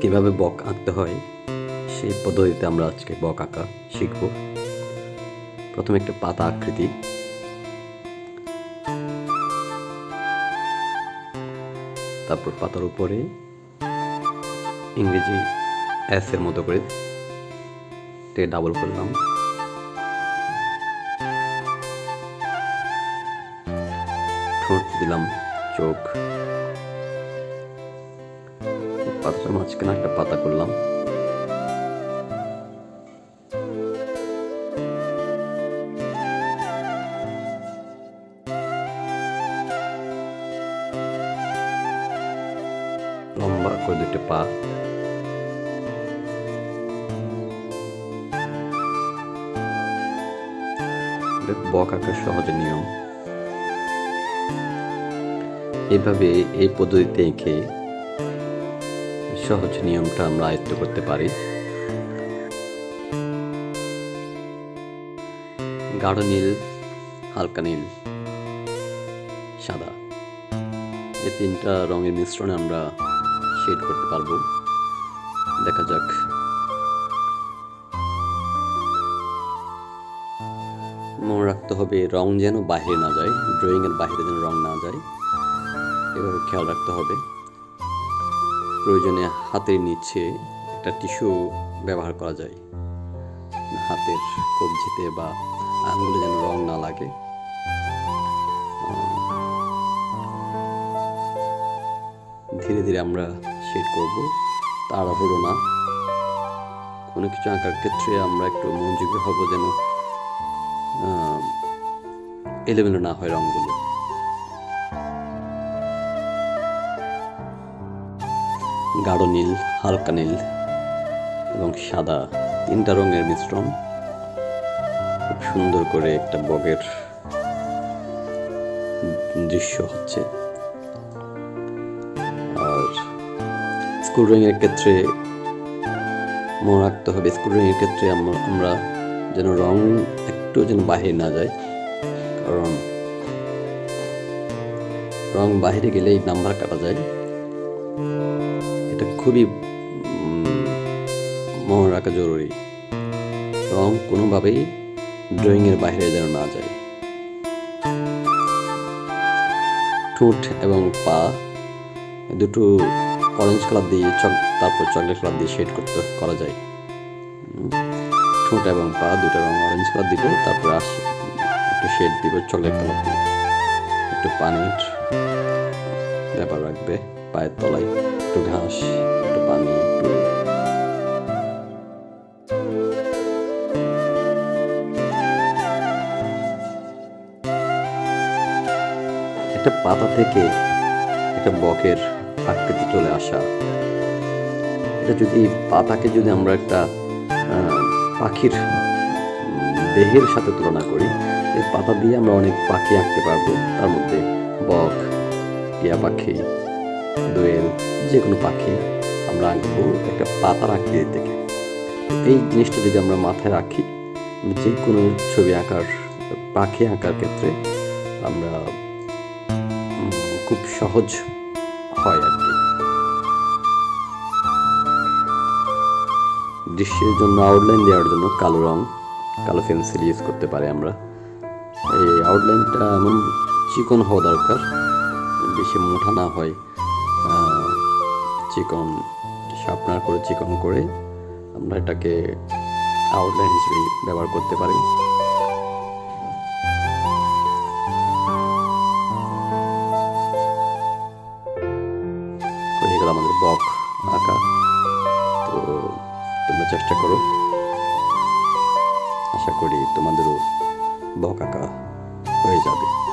কীভাবে বক আঁকতে হয়, সেই পদ্ধতিতে আমরা আজকে বক আঁকা শিখব। প্রথমে একটা পাতা আকৃতি। তারপর পাতার উপরে ইংরেজি এস এর মতো করে ডাবল করলাম। ঠোঁট দিলাম, চোখ। পাতাটার মাঝখানে একটা পাতা করলাম। লম্বা করে দুটো পা। বক আঁকার সহজ নিয়ম। এভাবে এই পদ্ধতিতে এঁকে সহজ নিয়মটা আমরা আয়ত্ত করতে পারি। গাঢ় নীল, হালকা নীল, সাদা। এই তিনটা রঙের মিশ্রণে আমরা শেড করতে পারব। দেখা যাক। মনে রাখতে হবে, রং যেন বাইরে না যায় ড্রয়িংয়ের বাইরে যেন রং না যায়। এভাবে খেয়াল রাখতে হবে। প্রয়োজনে হাতের নিচে একটা টিস্যু ব্যবহার করা যায়। হাতের কবজিতে বা আঙ্গুলে যেন রং না লাগে। ধীরে ধীরে আমরা শেড করব। তাড়াহুড়ো না। কোনো কিছু আঁকার ক্ষেত্রে আমরা একটু মনোযোগী হব যেন এলোমেলো না হয় রঙগুলো গাঢ় নীল, হালকা নীল এবং সাদা তিনটা রঙের মিশ্রণ। খুব সুন্দর করে একটা বগের দৃশ্য হচ্ছে। আর স্কুল ড্রয়িংয়ের ক্ষেত্রে মনে রাখতে হবে, স্কুল ড্রয়িংয়ের ক্ষেত্রে আমরা যেন রং একটু যেন বাহির না যায়। কারণ রং বাহিরে গেলেই নাম্বার কাটা যায়। এটা খুবই মনে রাখা জরুরি। রং কোনোভাবেই ড্রয়িংয়ের বাইরে যেন না যায় ঠোঁট এবং পা দুটো অরেঞ্জ কালার দিয়ে চক, তারপর চকলেট কালার দিয়ে শেড করতে করা যায়। ঠোঁট এবং পা দুটো রং অরেঞ্জ কালার দিব, তারপর আস, একটু শেড দিব চকলেট কালার দিয়ে একটু পানির ব্যাপার রাখবে পায়ের তলায়। একটু ঘাস, একটু পানি। একটা পাতা থেকে একটা বকের আকৃতি চলে আসা। এটা যদি, পাতাকে যদি আমরা একটা পাখির দেহের সাথে তুলনা করি, এই পাতা দিয়ে আমরা অনেক পাখি আঁকতে পারব। তার মধ্যে বক টিয়া পাখি দোয়েল যে কোনো পাখি, আমরা আঁকবো একটা পাতার আকৃতি থেকে এই জিনিসটা যদি আমরা মাথায় রাখি যে কোনো ছবি আঁকার, পাখি আঁকার ক্ষেত্রে আমরা খুব সহজ হয় আর কি। দৃশ্যের জন্য আউটলাইন দেওয়ার জন্য কালো রং, কালো পেন্সিল ইউজ করতে পারি আমরা। এই আউটলাইনটা এমন চিকন হওয়া দরকার, বেশি মোটা না হয়। চিকন শার্পনার করে চিকন করে আমরা এটাকে আউটলাইন হিসেবে ব্যবহার করতে পারি। হয়ে গেল আমাদের বক আঁকা। তো তোমরা চেষ্টা করো। আশা করি তোমাদেরও বক আঁকা হয়ে যাবে।